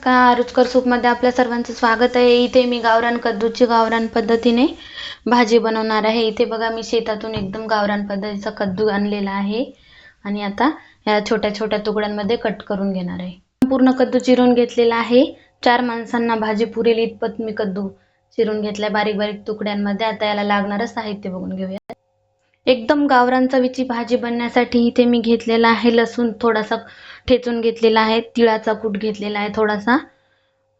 नमस्कार. रुचकर सूपमध्ये आपल्या सर्वांचं स्वागत आहे. इथे मी गावरान कद्दूची गावरान पद्धतीने भाजी बनवणार आहे. इथे बघा मी शेतातून एकदम गावरान पद्धतीचा कद्दू आणलेला आहे. आणि आता या छोट्या छोट्या तुकड्यांमध्ये कट करून घेणार आहे. पूर्ण कद्दू चिरून घेतलेला आहे. चार माणसांना भाजी पुरेल इतपत मी कद्दू चिरून घेतलाय बारीक बारीक तुकड्यांमध्ये. आता याला लागणारं साहित्य बघून घेऊया. एकदम गावरान चवीची भाजी बनण्यासाठी इथे मी घेतलेला आहे. लसूण थोडासा ठेचून घेतलेला आहे. तिळाचा कूट घेतलेला आहे थोडासा.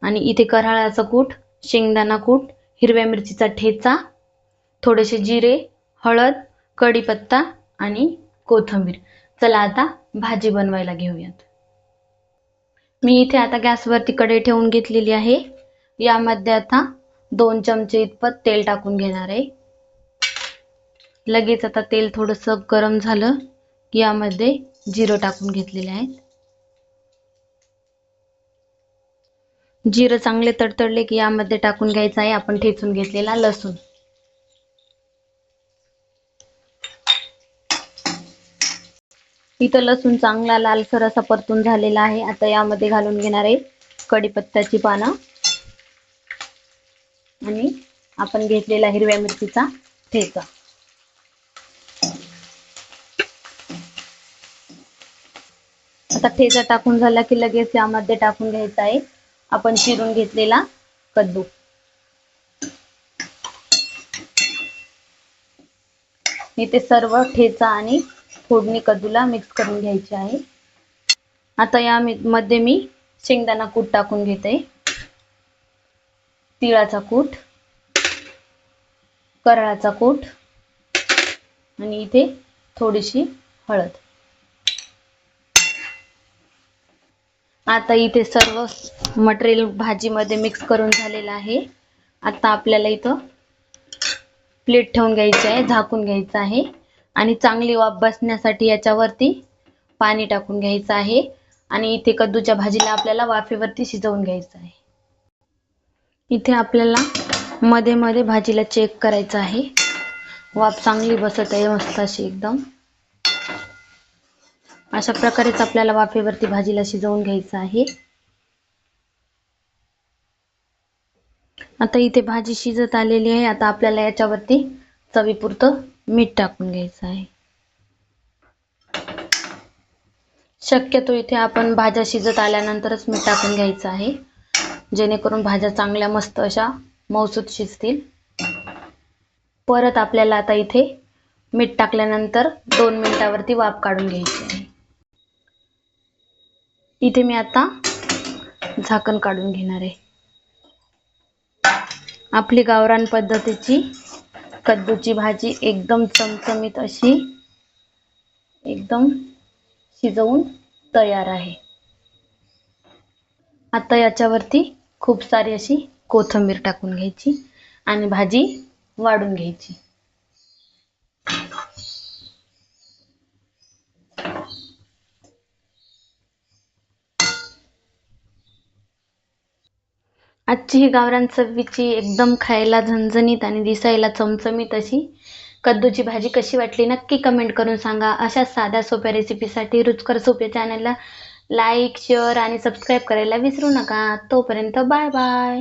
आणि इथे कराळाचा कूट शेंगदाणा कूट हिरव्या मिरचीचा ठेचा थोडेसे जिरे हळद कढीपत्ता आणि कोथिंबीर. चला आता भाजी बनवायला घेऊयात. मी इथे आता गॅसवरती कढई ठेवून घेतलेली आहे. यामध्ये आता दोन चमचे इतपत तेल टाकून घेणार आहे. लगेच आता तेल थोडंसं गरम झालं की यामध्ये जिरं टाकून घेतलेले आहेत. जिरं चांगले तडतडले की यामध्ये टाकून घ्यायचं आहे. आपण ठेचून घेतलेला लसूण. इथं लसूण चांगला लालसर असा परतून झालेला आहे. आता यामध्ये घालून घेणार आहे कढीपत्त्याची पानं. आणि आपण घेतलेला हिरव्या मिरचीचा ठेचा. आता ठेचा टाकून झाला की लगेच यामध्ये टाकून घ्यायचा आहे. आपण चिरून घेतलेला कद्दू. इथे सर्व ठेचा आणि फोडणी कद्दूला मिक्स करून घ्यायची आहे. आता या मध्ये मी शेंगदाणा कूट टाकून घेते. तिळाचा कूट करळाचा कूट आणि इथे थोडीशी हळद. आता इथे सर्व मटेरियल भाजीमध्ये मिक्स करून झालेलं आहे. आता आपल्याला इथं प्लेट ठेवून घ्यायची आहे झाकून घ्यायचं आहे. आणि चांगली वाफ बसण्यासाठी याच्यावरती पाणी टाकून घ्यायचं आहे. आणि इथे कद्दूच्या भाजीला आपल्याला वाफेवरती शिजवून घ्यायचं आहे. इथे आपल्याला मध्ये मध्ये भाजीला चेक करायचं आहे. वाफ चांगली बसत आहे मस्त अशी एकदम. अशा प्रकारेच आपल्याला वाफेवरती भाजीला शिजवून घ्यायचं आहे. आता इथे भाजी शिजत आलेली आहे. आता आपल्याला याच्यावरती चवीपुरतं मीठ टाकून घ्यायचं आहे. शक्यतो इथे आपण भाज्या शिजत आल्यानंतरच मीठ टाकून घ्यायचं आहे. जेणेकरून भाज्या चांगल्या मस्त अशा मौसूत शिजतील. परत आपल्याला आता इथे मीठ टाकल्यानंतर दोन मिनिटावरती वाफ काढून घ्यायची आहे. इथे मी आता झाकण काढून घेणार आहे. आपली गावरान पद्धतीची कद्दूची भाजी एकदम चमचमीत अशी एकदम शिजवून तयार आहे. आता याच्यावरती खूप सारी अशी कोथिंबीर टाकून घ्यायची आणि भाजी वाढून घ्यायची. आजची ही गावरान चवीची एकदम खायला झणझणीत आणि दिसायला चमचमीत अशी कद्दूची भाजी कशी वाटली नक्की कमेंट करून सांगा. अशा साध्या सोप्या रेसिपीसाठी रुचकर सोप्या चॅनलला लाईक शेअर आणि सबस्क्राईब करायला विसरू नका. तोपर्यंत बाय बाय